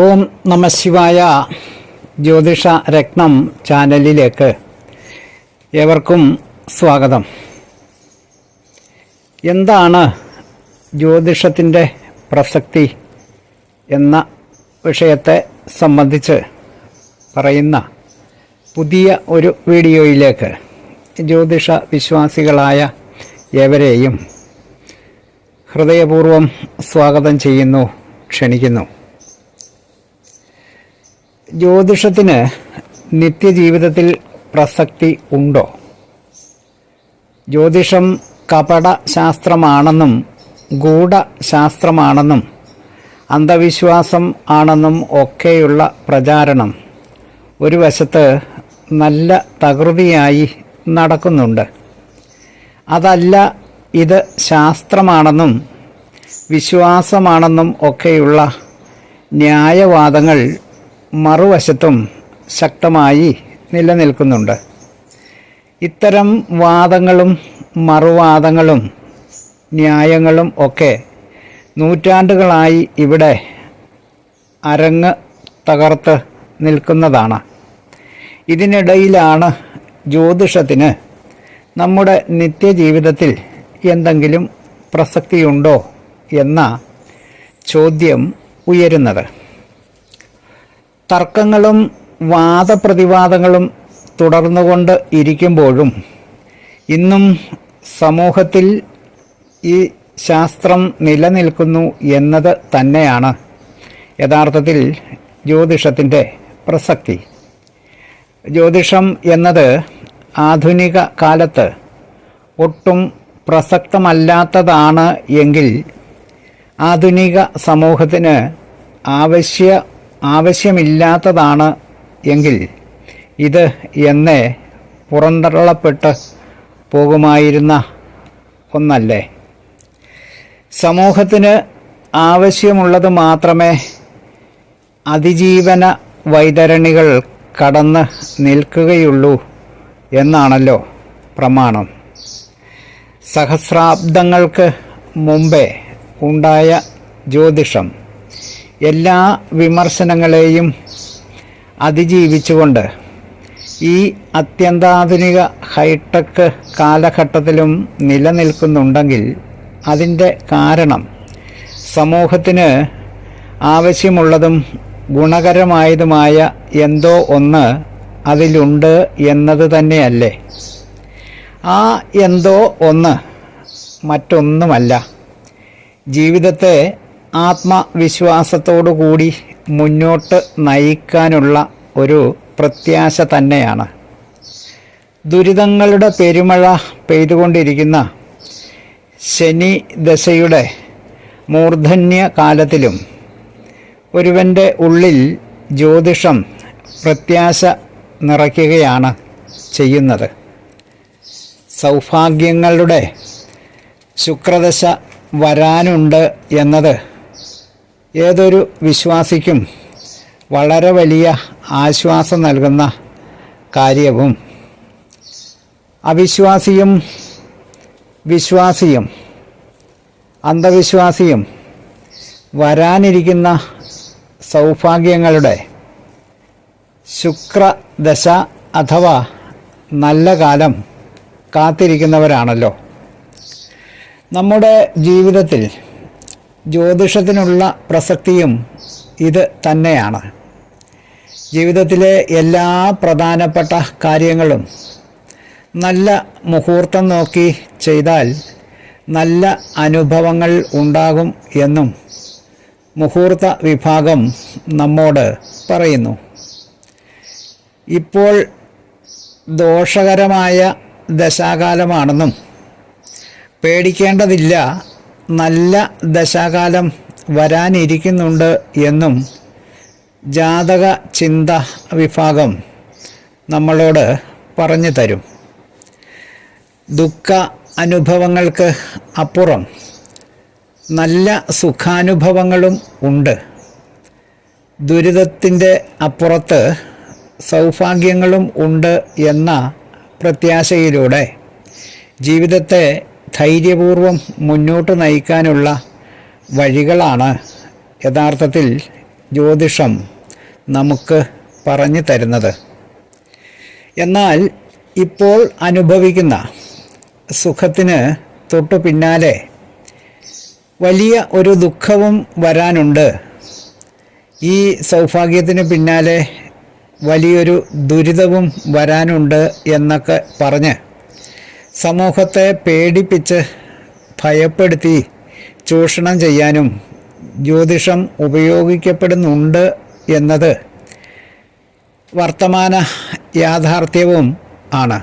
ഓം നമ ശിവായ ജ്യോതിഷ രത്നം ചാനലിലേക്ക് ഏവർക്കും സ്വാഗതം. എന്താണ് ജ്യോതിഷത്തിന്റെ പ്രസക്തി എന്ന വിഷയത്തെ സംബന്ധിച്ച് പറയുന്ന പുതിയ ഒരു വീഡിയോയിലേക്ക് ജ്യോതിഷ വിശ്വാസികളായ ഏവരെയും ഹൃദയപൂർവം സ്വാഗതം ചെയ്യുന്നു ക്ഷണിക്കുന്നു. ജ്യോതിഷത്തിന് നിത്യജീവിതത്തിൽ പ്രസക്തി ഉണ്ടോ? ജ്യോതിഷം കപട ശാസ്ത്രമാണെന്നും ഗൂഢശാസ്ത്രമാണെന്നും അന്ധവിശ്വാസം ആണെന്നും ഒക്കെയുള്ള പ്രചാരണം ഒരു വശത്ത് നല്ല തകൃതിയായി നടക്കുന്നുണ്ട്. അതല്ല ഇത് ശാസ്ത്രമാണെന്നും വിശ്വാസമാണെന്നും ഒക്കെയുള്ള ന്യായവാദങ്ങൾ മറുവശത്തും ശക്തമായി നിലനിൽക്കുന്നുണ്ട്. ഇത്തരം വാദങ്ങളും മറുവാദങ്ങളും ന്യായങ്ങളും ഒക്കെ നൂറ്റാണ്ടുകളായി ഇവിടെ അരങ്ങ് തകർത്ത് നിൽക്കുന്നതാണ്. ഇതിനിടയിലാണ് ജ്യോതിഷത്തിന് നമ്മുടെ നിത്യജീവിതത്തിൽ എന്തെങ്കിലും പ്രസക്തിയുണ്ടോ എന്ന ചോദ്യം ഉയരുന്നത്. തർക്കങ്ങളും വാദപ്രതിവാദങ്ങളും തുടർന്നുകൊണ്ട് ഇരിക്കുമ്പോഴും ഇന്നും സമൂഹത്തിൽ ഈ ശാസ്ത്രം നിലനിൽക്കുന്നു എന്നത് തന്നെയാണ്. യഥാർത്ഥത്തിൽ ജ്യോതിഷത്തിന്റെ പ്രസക്തി. ജ്യോതിഷം എന്നത് ആധുനിക കാലത്ത് ഒട്ടും പ്രസക്തമല്ലാത്തതാണ് എങ്കിൽ ആധുനിക സമൂഹത്തിന് ആവശ്യ ആവശ്യമില്ലാത്തതാണ് എങ്കിൽ ഇത് എന്നേ പുറന്തള്ളപ്പെട്ട് പോകുമായിരുന്ന ഒന്നല്ലേ? സമൂഹത്തിന് ആവശ്യമുള്ളത് മാത്രമേ അതിജീവന വൈതരണികൾ കടന്ന് നിൽക്കുകയുള്ളൂ എന്നാണല്ലോ പ്രമാണം. സഹസ്രാബ്ദങ്ങൾക്ക് മുമ്പേ ഉണ്ടായ ജ്യോതിഷം. എല്ലാ വിമർശനങ്ങളെയും അതിജീവിച്ചുകൊണ്ട് ഈ അത്യന്താധുനിക ഹൈടെക് കാലഘട്ടത്തിലും നിലനിൽക്കുന്നുണ്ടെങ്കിൽ അതിന്റെ കാരണം സമൂഹത്തിന് ആവശ്യമുള്ളതും ഗുണകരമായതുമായ എന്തോ ഒന്ന് അതിലുണ്ട് എന്നത് തന്നെയല്ലേ? ആ എന്തോ ഒന്ന് മറ്റൊന്നുമല്ല. ജീവിതത്തെ ആത്മവിശ്വാസത്തോടുകൂടി മുന്നോട്ട് നയിക്കാനുള്ള ഒരു പ്രത്യാശ തന്നെയാണ്. ദുരിതങ്ങളുടെ പെരുമഴ പെയ്തുകൊണ്ടിരിക്കുന്ന ശനി ദശയുടെ മൂർധന്യ കാലത്തിലും ഒരുവന്റെ ഉള്ളിൽ ജ്യോതിഷം പ്രത്യാശ നിറയ്ക്കുകയാണ് ചെയ്യുന്നത്. സൗഭാഗ്യങ്ങളുടെ ശുക്രദശ വരാനുണ്ട് എന്നത് ഏതൊരു വിശ്വാസിക്കും വളരെ വലിയ ആശ്വാസം നൽകുന്ന കാര്യവും അവിശ്വാസിയും വിശ്വാസിയും അന്ധവിശ്വാസിയും വരാനിരിക്കുന്ന സൗഭാഗ്യങ്ങളുടെ ശുക്രദശ അഥവാ നല്ല കാലം കാത്തിരിക്കുന്നവരാണല്ലോ. നമ്മുടെ ജീവിതത്തിൽ ജ്യോതിഷത്തിനുള്ള പ്രസക്തിയും ഇത് തന്നെയാണ്. ജീവിതത്തിലെ എല്ലാ പ്രധാനപ്പെട്ട കാര്യങ്ങളും നല്ല മുഹൂർത്തം നോക്കി ചെയ്താൽ നല്ല അനുഭവങ്ങൾ ഉണ്ടാകും എന്നും മുഹൂർത്ത വിഭാഗം നമ്മോട് പറയുന്നു. ഇപ്പോൾ ദോഷകരമായ ദശാകാലമാണെന്നും പേടിക്കേണ്ടതില്ല നല്ല ദശാകാലം വരാനിരിക്കുന്നുണ്ട് എന്നും ജാതക ചിന്ത വിഭാഗം നമ്മളോട് പറഞ്ഞു തരും. ദുഃഖ അനുഭവങ്ങൾക്ക് അപ്പുറം നല്ല സുഖാനുഭവങ്ങളും ഉണ്ട്. ദുരിതത്തിന്റെ അപ്പുറത്ത് സൗഭാഗ്യങ്ങളും ഉണ്ട് എന്ന പ്രത്യാശയിലൂടെ ജീവിതത്തെ ധൈര്യപൂർവം മുന്നോട്ട് നയിക്കാനുള്ള വഴികളാണ് യഥാർത്ഥത്തിൽ ജ്യോതിഷം നമുക്ക് പറഞ്ഞു തരുന്നത്. എന്നാൽ ഇപ്പോൾ അനുഭവിക്കുന്ന സുഖത്തിന് തൊട്ടു പിന്നാലെ വലിയ ഒരു ദുഃഖവും വരാനുണ്ട്. ഈ സൗഭാഗ്യത്തിന് പിന്നാലെ വലിയൊരു ദുരിതവും വരാനുണ്ട് എന്നൊക്കെ പറഞ്ഞ് സമൂഹത്തെ പേടിപ്പിച്ച് ഭയപ്പെടുത്തി ചൂഷണം ചെയ്യാനും ജ്യോതിഷം ഉപയോഗിക്കപ്പെടുന്നുണ്ട് എന്നത് വർത്തമാന യാഥാർത്ഥ്യവും ആണ്.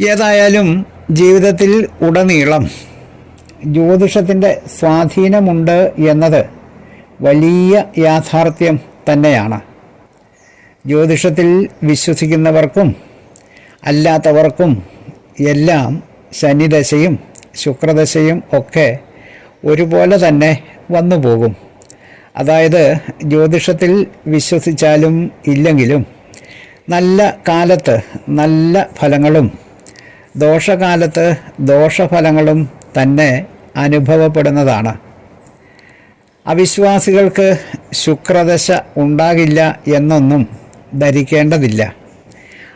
ഏതായാലും ജീവിതത്തിൽ ഉടനീളം ജ്യോതിഷത്തിന്റെ സ്വാധീനമുണ്ട് എന്നത് വലിയ യാഥാർത്ഥ്യം തന്നെയാണ്. ജ്യോതിഷത്തിൽ വിശ്വസിക്കുന്നവർക്കും അല്ലാത്തവർക്കും എല്ലാം ശനിദശയും ശുക്രദശയും ഒക്കെ ഒരുപോലെ തന്നെ വന്നു പോകും. അതായത് ജ്യോതിഷത്തിൽ വിശ്വസിച്ചാലും ഇല്ലെങ്കിലും നല്ല കാലത്ത് നല്ല ഫലങ്ങളും ദോഷകാലത്ത് ദോഷഫലങ്ങളും തന്നെ അനുഭവപ്പെടുന്നതാണ്. അവിശ്വാസികൾക്ക് ശുക്രദശ ഉണ്ടാകില്ല എന്നൊന്നും ധരിക്കേണ്ടതില്ല.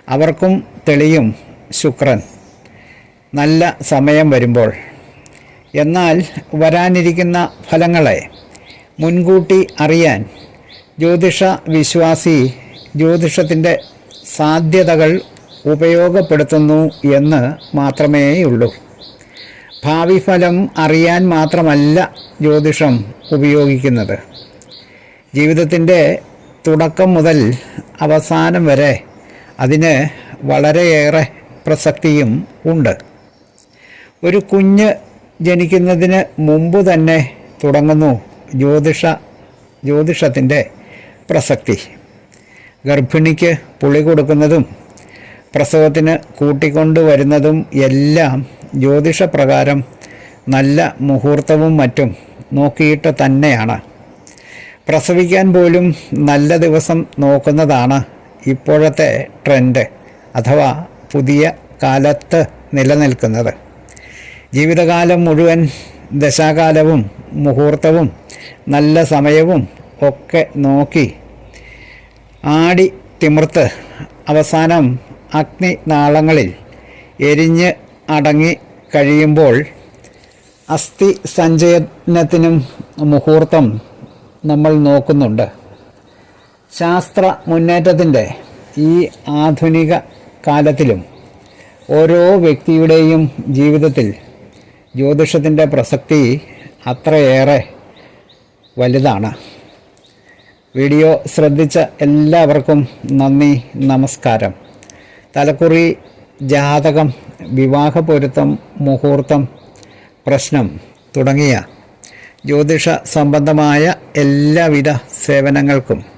അവർക്കും തെളിയും ശുക്രൻ. നല്ല സമയം വരുമ്പോൾ. എന്നാൽ വരാനിരിക്കുന്ന ഫലങ്ങളെ മുൻകൂട്ടി അറിയാൻ ജ്യോതിഷ വിശ്വാസി ജ്യോതിഷത്തിന്റെ സാധ്യതകൾ ഉപയോഗപ്പെടുത്തുന്നു എന്ന് മാത്രമേയുള്ളൂ. ഭാവി ഫലം അറിയാൻ മാത്രമല്ല ജ്യോതിഷം ഉപയോഗിക്കുന്നത്. ജീവിതത്തിന്റെ തുടക്കം മുതൽ അവസാനം വരെ അതിന് വളരെയേറെ പ്രസക്തിയും ഉണ്ട്. ഒരു കുഞ്ഞ് ജനിക്കുന്നതിന് മുമ്പ് തന്നെ തുടങ്ങുന്നു ജ്യോതിഷ ജ്യോതിഷത്തിന്റെ പ്രസക്തി. ഗർഭിണിക്ക് പുളി കൊടുക്കുന്നതും പ്രസവത്തിന് കൂട്ടിക്കൊണ്ടുവരുന്നതും എല്ലാം ജ്യോതിഷപ്രകാരം നല്ല മുഹൂർത്തവും മറ്റും നോക്കിയിട്ട് തന്നെയാണ്. പ്രസവിക്കാൻ പോലും നല്ല ദിവസം നോക്കുന്നതാണ് ഇപ്പോഴത്തെ ട്രെൻഡ് അഥവാ പുതിയ കാലത്ത് നിലനിൽക്കുന്നത്. ജീവിതകാലം മുഴുവൻ ദശാകാലവും മുഹൂർത്തവും നല്ല സമയവും ഒക്കെ നോക്കി ആടി തിമിർത്ത് അവസാനം അഗ്നി നാളങ്ങളിൽ എരിഞ്ഞ് അടങ്ങി കഴിയുമ്പോൾ അസ്ഥി സഞ്ചയനത്തിനും മുഹൂർത്തം നമ്മൾ നോക്കുന്നുണ്ട്. ശാസ്ത്ര മുന്നേറ്റത്തിന്റെ ഈ ആധുനിക കാലത്തിലും ഓരോ വ്യക്തിയുടെയും ജീവിതത്തിൽ ജ്യോതിഷത്തിന്റെ പ്രസക്തി അത്രയേറെ വലുതാണ്. വീഡിയോ ശ്രദ്ധിച്ച എല്ലാവർക്കും നന്ദി നമസ്കാരം. തലക്കുറി ജാതകം വിവാഹ പൊരുത്തം മുഹൂർത്തം പ്രശ്നം തുടങ്ങിയ ജ്യോതിഷ സംബന്ധമായ എല്ലാവിധ സേവനങ്ങൾക്കും